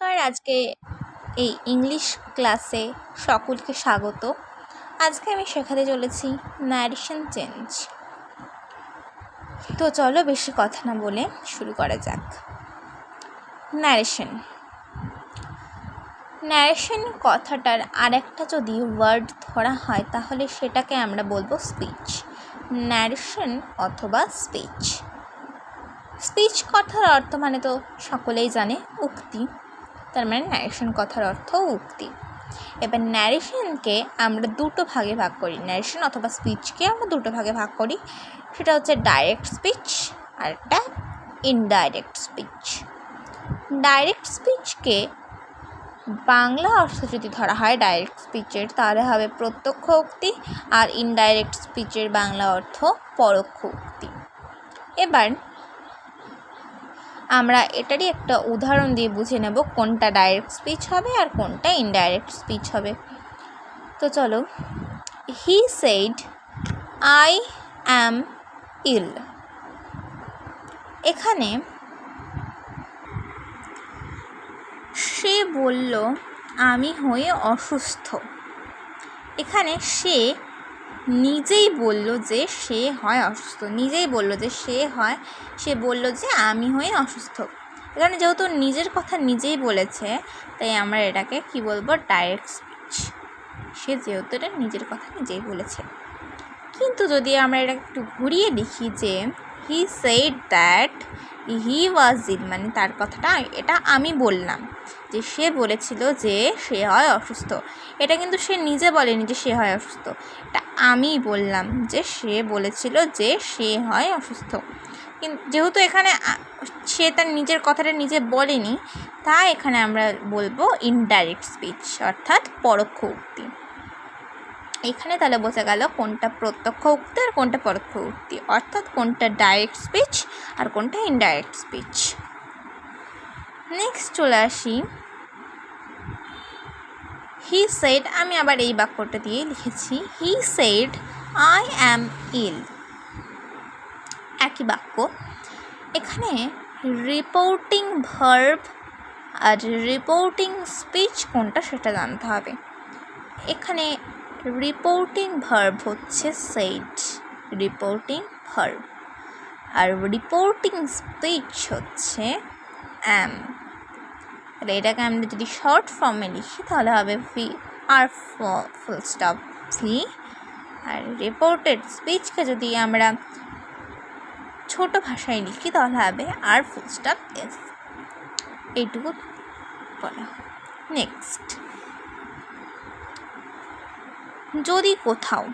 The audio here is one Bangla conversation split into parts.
নমস্কার আজকে এই ইংলিশ ক্লাসে সকলকে স্বাগত। আজকে আমি শেখাতে চলেছি ন্যারেশন চেঞ্জ। তো চলো বেশি কথা না বলে শুরু করা যাক। ন্যারেশন। ন্যারেশন কথাটার আরেকটা যদি ওয়ার্ড ধরা হয়, তাহলে সেটাকে আমরা বলব স্পিচ। ন্যারেশন অথবা স্পিচ। স্পিচ কথার অর্থ মানে তো সকলেই জানে, উক্তি। তার মানে ন্যারেশন কথার অর্থ উক্তি। এবার ন্যারেশনকে আমরা দুটো ভাগে ভাগ করি। ন্যারেশন অথবা স্পিচকে আমরা দুটো ভাগে ভাগ করি। সেটা হচ্ছে ডাইরেক্ট স্পিচ আর একটা ইনডাইরেক্ট স্পিচ ডাইরেক্ট স্পিচকে বাংলা অর্থ যদি ধরা হয় ডাইরেক্ট স্পিচের তাহলে হবে প্রত্যক্ষ উক্তি আর ইনডাইরেক্ট স্পিচের বাংলা অর্থ পরোক্ষ উক্তি। এবার আমরা এটারই একটা উদাহরণ দিয়ে বুঝে নেব কোনটা ডাইরেক্ট স্পিচ হবে আর কোনটা ইনডাইরেক্ট স্পিচ হবে। তো চলো হি সেইড আই অ্যাম ইল এখানে সে বলল, আমি হয়ে অসুস্থ। এখানে সে নিজেই বলল যে সে হয় অসুস্থ। নিজেই বলল যে সে হয়, সে বলল যে আমি হয়ে অসুস্থ। এখানে যেহেতু নিজের কথা নিজেই বলেছে, তাই আমরা এটাকে কি বলব? Direct speech. সে যেহেতু এটা নিজের কথা নিজেই বলেছে। কিন্তু যদি আমরা এটাকে একটু ঘুরিয়ে দেখি যে হি সেইড দ্যাট হি ওয়াজ ইল মানে তার কথাটা এটা আমি বললাম। যে সে বলেছিল যে সে হয় অসুস্থ। এটা কিন্তু সে নিজে বলেনি যে সে হয় অসুস্থ। এটা আমি বললাম যে সে বলেছিল যে সে হয় অসুস্থ। কিন্তু যেহেতু এখানে সে তার নিজের কথাটা নিজে বলেনি, তাই এখানে আমরা বলব ইনডাইরেক্ট স্পিচ অর্থাৎ পরোক্ষ উক্তি। এখানে তাহলে বোঝা গেল কোনটা প্রত্যক্ষ উক্তি আর কোনটা পরোক্ষ উক্তি। অর্থাৎ কোনটা ডাইরেক্ট স্পিচ আর কোনটা ইনডাইরেক্ট স্পিচ নেক্সট চলে আসি। হি সেড আমি আবার এই বাক্যটা দিয়ে লিখেছি। হি সেড আই অ্যাম ইল একই বাক্য। এখানে রিপোর্টিং ভার্ব আর রিপোর্টিং স্পিচ কোনটা সেটা জানতে হবে। এখানে রিপোর্টিং ভার্ব হচ্ছে সেইড রিপোর্টিং ভার্ব আর রিপোর্টিং স্পিচ হচ্ছে অ্যাম তাহলে এটাকে আমরা যদি শর্ট ফর্মে লিখি, তাহলে হবে V R full stop V R reported স্পিচকে যদি আমরা ছোট ভাষায় লিখি, তাহলে হবে আর ফুল স্টপ এস এইটুকু বলা নেক্সট যদি কোথাও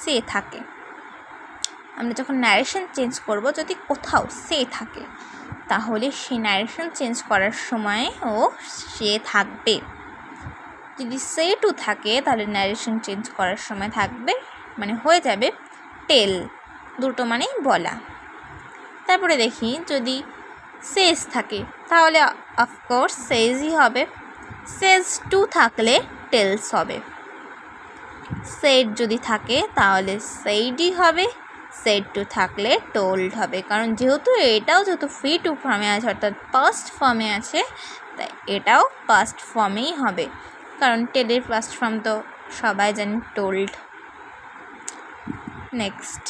সে থাকে, আমরা যখন ন্যারেশন চেঞ্জ করব, যদি কোথাও সে থাকে, তাহলে সে ন্যারেশন চেঞ্জ করার সময় ও সে থাকবে। যদি সে টু থাকে, তাহলে ন্যারেশন চেঞ্জ করার সময় থাকবে মানে হয়ে যাবে টেল দুটো মানেই বলা। তারপরে দেখি, যদি সেজ থাকে, তাহলে অফকোর্স সেজই হবে। সেজ টু থাকলে টেলস হবে। সেট যদি থাকে, তাহলে সেইডই হবে সেট টু থাকলে টোল্ড হবে। কারণ যেহেতু এটাও যেহেতু ফ্রি টু ফর্মে আছে, অর্থাৎ পাস্ট ফর্মে আছে, তাই এটাও পাস্ট ফর্মেই হবে। কারণ টেলের পাস্ট ফর্ম তো সবাই জানি টোল্ড নেক্সট